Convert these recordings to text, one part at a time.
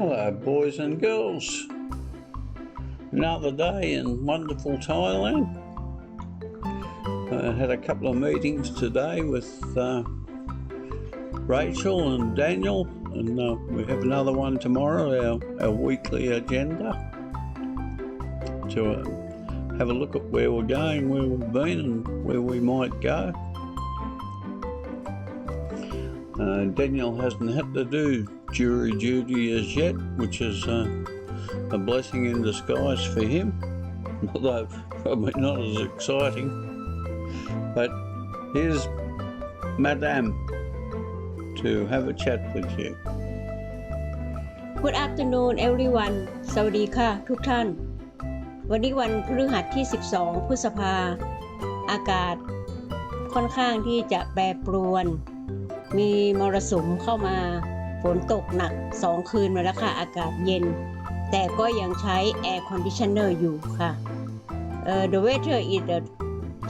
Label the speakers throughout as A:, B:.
A: Hello, boys and girls. Another day in wonderful Thailand. I had a couple of meetings today with uh, Rachel and Daniel, and uh, we have another one tomorrow, our, our weekly agenda, to uh, have a look at where we're going, where we've been, and where we might go. Uh, Daniel hasn't had to do jury duty as yet, which is uh, a blessing in disguise for him, although probably not as exciting. But here's Madame to have a chat with you.
B: Good afternoon everyone สวัสดีค่ะทุกท่าน วันนี้วันพฤหัสที่ 12 พฤษภา อากาศค่อนข้างที่จะแปรปรวน มีมรสุมเข้ามา ฝนตกหนัก 2 คืนมาแล้วค่ะ อากาศเย็น แต่ก็ยังใช้ Air Conditioner อยู่ค่ะเอ่อ The weather is a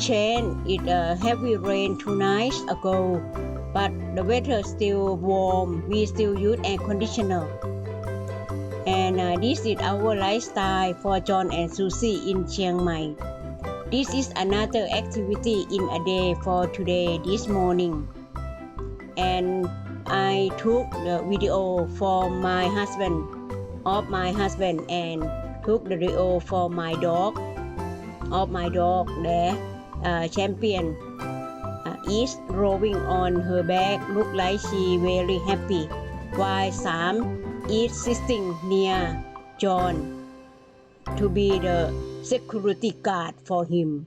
B: change it a heavy rain two nights ago but the weather still warm we still use air conditioner and uh, this is our lifestyle for John and Susie in Chiang Mai. This is another activity in a day for today this morning. And I took the video for my husband of my husband and took the video for my dog of my dog there uh, champion uh, is rolling on her back look like she very happy while Sam is sitting near John to be the security guard for him.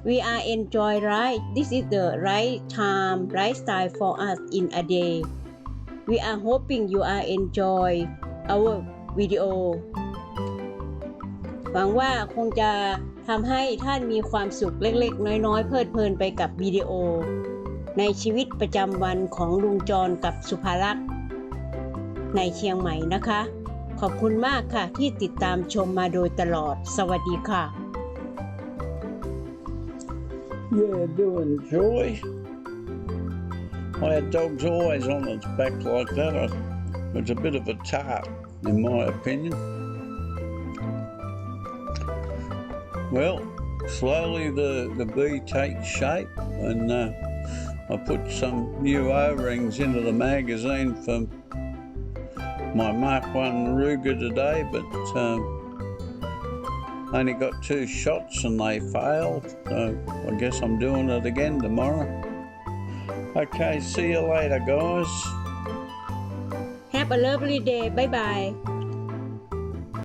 B: We are enjoy right. This is the right time, right style for us in a day. We are hoping you are enjoy our video หวังว่าคงจะทำให้ท่านมีความสุขเล็กๆ น้อยๆ เพลิดเพลินไปกับวิดีโอ ในชีวิตประจำวันของลุงจรกับสุภารักษ์ในเชียงใหม่นะคะ ขอบคุณมากค่ะที่ติดตามชมมาโดยตลอด สวัสดีค่ะ
A: Yeah, doing joy. My dog's always on its back like that. I, it's a bit of a tart, in my opinion. Well, slowly the, the bee takes shape, and uh, I put some new O-rings into the magazine for my Mark 1 Ruger today, but um, only got two shots and they failed. So I guess I'm doing it again tomorrow. Okay, see you later, guys.
B: Have a lovely day. Bye bye.